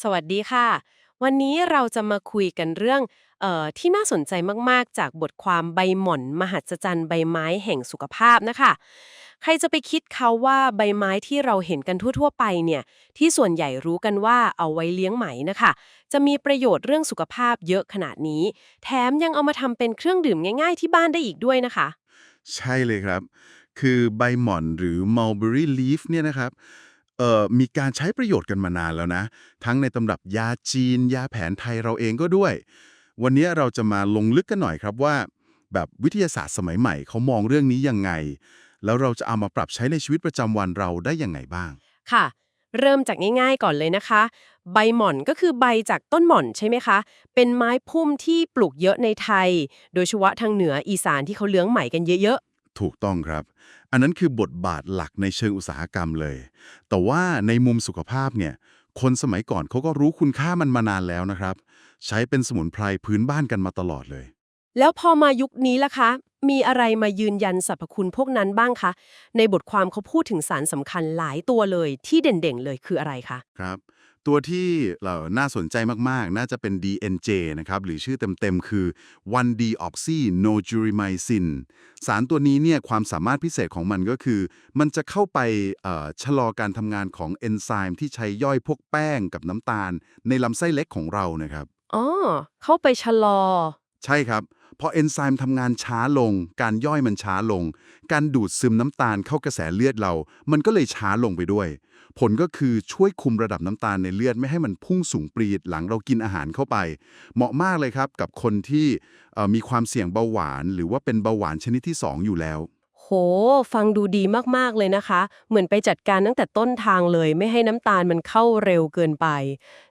สวัสดีค่ะ วันนี้เราจะมาคุยกันเรื่องเออที่น่าสนใจมากๆ จากบทความใบหม่อน มหัศจรรย์ใบไม้แห่งสุขภาพนะคะ ใครจะไปคิดเขาว่าใบไม้ที่เราเห็นกันทั่ว ๆ ไปเนี่ยที่ส่วนใหญ่รู้กันว่าเอาไว้เลี้ยงไหมนะคะ จะมีประโยชน์เรื่องสุขภาพเยอะขนาดนี้ แถมยังเอามาทำเป็นเครื่องดื่มง่ายๆ ที่บ้านได้อีกด้วยนะคะ ใช่เลยครับ คือใบหม่อนหรือ mulberry leaf เนี่ยนะครับ มีการใช้ประโยชน์กันมานานแล้วนะ ทั้งในตำรับยาจีน ยาแผนไทยเราเองก็ด้วย วันนี้เราจะมาลงลึกกันหน่อยครับว่า แบบวิทยาศาสตร์สมัยใหม่เขามองเรื่องนี้ยังไง แล้วเราจะเอามาปรับใช้ในชีวิตประจำวันเราได้ยังไงบ้าง ค่ะ เริ่มจากง่ายๆก่อนเลยนะคะ ใบหม่อนก็คือใบจากต้นหม่อนใช่ไหมคะ เป็นไม้พุ่มที่ปลูกเยอะในไทย โดยเฉพาะทางเหนืออีสานที่เขาเลี้ยงไหมกันเยอะ ถูกต้องครับ อันนั้นคือบทบาทหลักในเชิงอุตสาหกรรมเลย แต่ว่าในมุมสุขภาพเนี่ย คนสมัยก่อนเขาก็รู้คุณค่ามันมานานแล้วนะครับ ใช้เป็นสมุนไพรพื้นบ้านกันมาตลอดเลยๆแล้วพอมายุคนี้ล่ะคะ มีอะไรมายืนยันสรรพคุณพวกนั้นบ้างคะ ในบทความเขาพูดถึงสารสำคัญหลายตัวเลยที่เด่นๆเลยคืออะไรคะ ครับ ตัวที่เราน่าสนใจมาก ๆ น่าจะเป็น DNJ นะครับ หรือชื่อเต็ม ๆ คือ 1-deoxy nojurimycin สารตัวนี้เนี่ยความสามารถพิเศษของมันก็คือ มันจะเข้าไปเอ่อชะลอการทำงานของเอนไซม์ที่ใช้ย่อยพวกแป้งกับน้ำตาล ในลำไส้เล็กของเรานะครับ อ๋อ เข้าไปชะลอ ใช่ครับ พอเอนไซม์ทำงานช้าลง การย่อยมันช้าลง การดูดซึมน้ำตาลเข้ากระแสเลือดเรา มันก็เลยช้าลงไปด้วย ผลก็คือช่วยคุมระดับน้ำตาลในเลือดไม่ให้มันพุ่งสูงปรีดหลังเรากินอาหารเข้าไป เหมาะมากเลยครับกับคนที่มีความเสี่ยงเบาหวาน หรือว่าเป็นเบาหวานชนิดที่ 2 อยู่แล้ว ฟังดูดีมากๆเลยนะคะ เหมือนไปจัดการตั้งแต่ต้นทางเลย ไม่ให้น้ำตาลมันเข้าเร็วเกินไป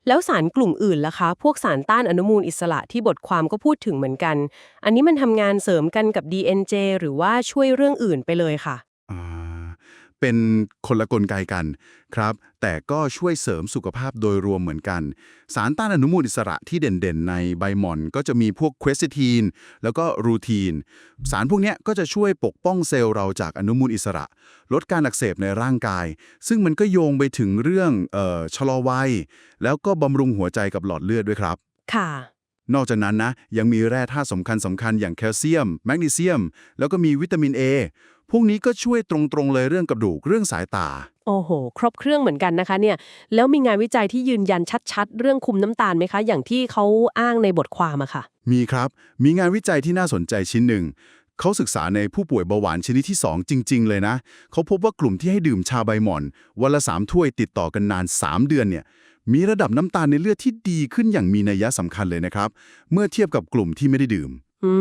แล้วสารกลุ่มอื่นล่ะคะ พวกสารต้านอนุมูลอิสระที่บทความก็พูดถึงเหมือนกัน อันนี้มันทำงานเสริมกันกับ DNJ หรือว่าช่วยเรื่องอื่นไปเลยค่ะ เป็นคนละกลไกกันครับ แต่ก็ช่วยเสริมสุขภาพโดยรวมเหมือนกัน สารต้านอนุมูลอิสระที่เด่นๆ ในใบหม่อนก็จะมีพวกเควสตีนแล้วก็รูทีน สารพวกเนี้ยก็จะช่วยปกป้องเซลล์เราจากอนุมูลอิสระ ลดการอักเสบในร่างกาย ซึ่งมันก็โยงไปถึงเรื่องเอ่อชะลอวัย แล้วก็บำรุงหัวใจกับหลอดเลือดด้วยครับ ค่ะนอกจากนั้นนะยังมีแร่ธาตุสำคัญสำคัญอย่างแคลเซียม แมกนีเซียม แล้วก็มีวิตามิน A พวกนี้ก็ช่วยตรงๆเลยเรื่องกระดูกเรื่องสายตา โอ้โห ครบเครื่องเหมือนกันนะคะเนี่ย แล้วมีงานวิจัยที่ยืนยันชัดๆ เรื่องคุมน้ำตาลไหมคะ อย่างที่เขาอ้างในบทความอะค่ะ มีครับ มีงานวิจัยที่น่าสนใจชิ้นหนึ่ง เขาศึกษาในผู้ป่วยเบาหวานชนิดที่ 2 จริง ๆ เลยนะ เขาพบว่ากลุ่มที่ให้ดื่มชาใบหม่อน วันละ3ถ้วยติดต่อกันนาน 3 เดือนเนี่ย มีระดับน้ำตาลในเลือดที่ดีขึ้นอย่างมีนัยสำคัญเลยนะครับ เมื่อเทียบกับกลุ่มที่ไม่ได้ดื่ม อื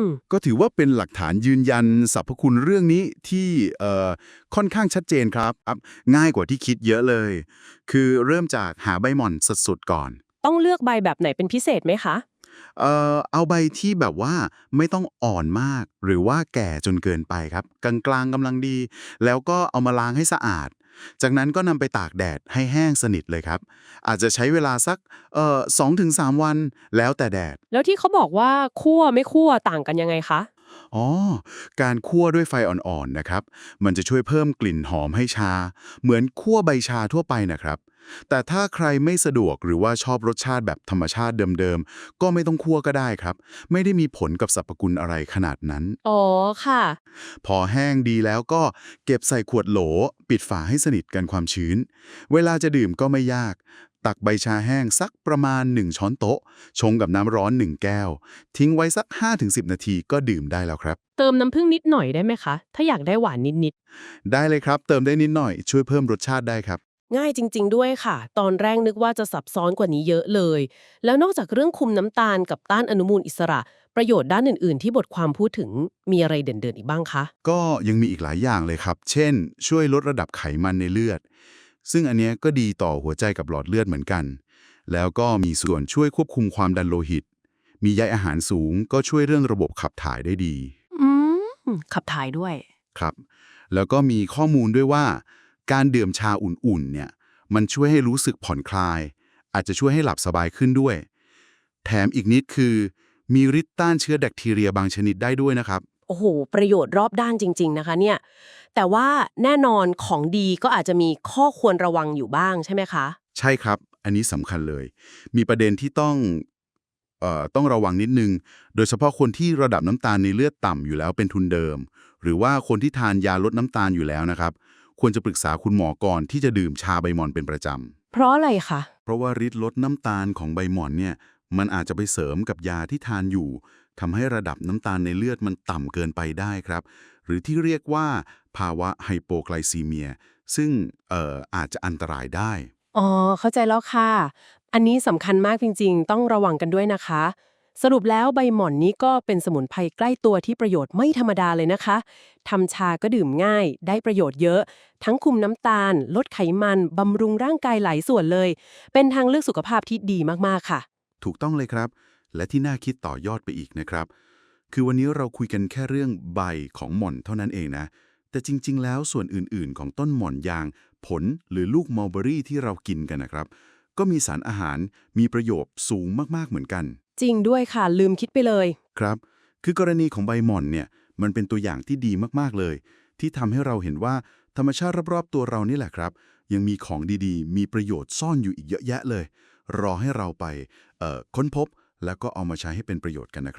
ม ก็ถือว่าเป็นหลักฐานยืนยันสรรพคุณเรื่องนี้ที่เอ่อค่อนข้างชัดเจนครับครับง่ายกว่าที่คิดเยอะเลย คือเริ่มจากหาใบหม่อนสดๆก่อน ต้องเลือกใบแบบไหนเป็นพิเศษไหมคะ เอ่อเอาใบที่แบบว่าไม่ต้องอ่อนมาก หรือว่าแก่จนเกินไปครับ กลางๆกำลังดี แล้วก็เอามาล้างให้สะอาด จากนั้นก็นำไปตากแดดให้แห้งสนิทเลยครับ อาจจะใช้เวลาสักเอ่อสองถึงสามวันแล้วแต่แดด แล้วที่เขาบอกว่าคั่วไม่คั่วต่างกันยังไงคะ อ๋อ การคั่วด้วยไฟอ่อนๆนะครับ มันจะช่วยเพิ่มกลิ่นหอมให้ชา เหมือนคั่วใบชาทั่วไปนะครับ แต่ถ้าใครไม่สะดวกหรือว่าชอบรสชาติแบบธรรมชาติเดิมๆ ก็ไม่ต้องคั่วก็ได้ครับ ไม่ได้มีผลกับสรรพคุณอะไรขนาดนั้น อ๋อค่ะ พอแห้งดีแล้วก็เก็บใส่ขวดโหล ปิดฝาให้สนิทกันความชื้น เวลาจะดื่มก็ไม่ยาก ตักใบชาแห้งสักประมาณ 1 ช้อนโต๊ะ ชงกับน้ำร้อน 1 แก้ว ทิ้งไว้สัก 5-10 นาทีก็ดื่มได้แล้วครับ เติมน้ำผึ้งนิดหน่อยได้ไหมคะ ถ้าอยากได้หวานนิดได้เลยครับ เติมได้นิดหน่อยช่วยเพิ่มรสชาติได้ครับๆ ง่ายจริง ๆ ด้วยค่ะ ตอนแรกนึกว่าจะซับซ้อนกว่านี้เยอะเลย แล้วนอกจากเรื่องคุมน้ำตาลกับต้านอนุมูลอิสระ ประโยชน์ด้านอื่น ๆ ที่บทความพูดถึงมีอะไรเด่น ๆ อีกบ้างคะ ก็ยังมีอีกหลายอย่างเลยครับ เช่น ช่วยลดระดับไขมันในเลือด ซึ่งอันเนี้ยก็ดีต่อหัวใจกับหลอดเลือดเหมือนกัน แล้วก็มีส่วนช่วยควบคุมความดันโลหิต มีใยอาหารสูงก็ช่วยเรื่องระบบขับถ่ายได้ดี อืม ขับถ่ายด้วย ครับ แล้วก็มีข้อมูลด้วยว่า การดื่มชาอุ่นๆเนี่ยมันช่วยให้รู้สึกผ่อนคลาย อาจจะช่วยให้หลับสบายขึ้นด้วย แถมอีกนิดคือ มีฤทธิ์ต้านเชื้อแบคทีเรียบางชนิดได้ด้วยนะครับ โอ้โห ประโยชน์รอบด้านจริง ๆ นะคะเนี่ยแต่ว่าแน่นอนของดีก็อาจจะมีข้อควรระวังอยู่บ้างใช่ไหมคะ ใช่ครับ อันนี้สำคัญเลย มีประเด็นที่ต้องเอ่อต้องระวังนิดนึง โดยเฉพาะคนที่ระดับน้ำตาลในเลือดต่ำอยู่แล้วเป็นทุนเดิม หรือว่าคนที่ทานยาลดน้ำตาลอยู่แล้วนะครับ ควรจะปรึกษาคุณหมอก่อนที่จะดื่มชาใบหม่อนเป็นประจำ เพราะอะไรคะ เพราะว่าฤทธิ์ลดน้ำตาลของใบหม่อนเนี่ย มันอาจจะไปเสริมกับยาที่ทานอยู่ทำให้ระดับน้ำตาลในเลือดมันต่ำเกินไปได้ครับ หรือที่เรียกว่า ภาวะไฮโปไกลซีเมีย ซึ่งเอ่ออาจจะอันตรายได้ อ๋อ เข้าใจแล้วค่ะ อันนี้สำคัญมากจริง ๆ ต้องระวังกันด้วยนะคะ สรุปแล้วใบหม่อนนี้ก็เป็นสมุนไพรใกล้ตัวที่ประโยชน์ไม่ธรรมดาเลยนะคะทำชาก็ดื่มง่าย ได้ประโยชน์เยอะ ทั้งคุมน้ำตาล ลดไขมันบำรุงร่างกายหลายส่วนเลย เป็นทางเลือกสุขภาพที่ดีมากๆค่ะ ถูกต้องเลยครับ และที่น่าคิดต่อยอดไปอีกนะครับ คือวันนี้เราคุยกันแค่เรื่องใบของหม่อนเท่านั้นเองนะ แต่จริง ๆ แล้วส่วนอื่น ๆ ของต้นหม่อนยาง ผลหรือลูกมัลเบอรี่ที่เรากินกันนะครับ ก็มีสารอาหารมีประโยชน์สูงมาก ๆ เหมือนกัน จริงด้วยค่ะ ลืมคิดไปเลย ครับ คือกรณีของใบหม่อนเนี่ยมันเป็นตัวอย่างที่ดีมาก ๆ เลย ที่ทำให้เราเห็นว่าธรรมชาติรอบ ๆ ตัวเรานี่แหละครับ ยังมีของดีๆ มีประโยชน์ซ่อนอยู่อีกเยอะแยะเลย รอให้เราไปเอ่อค้นพบแล้วก็เอามาใช้ให้เป็นประโยชน์กันนะครับ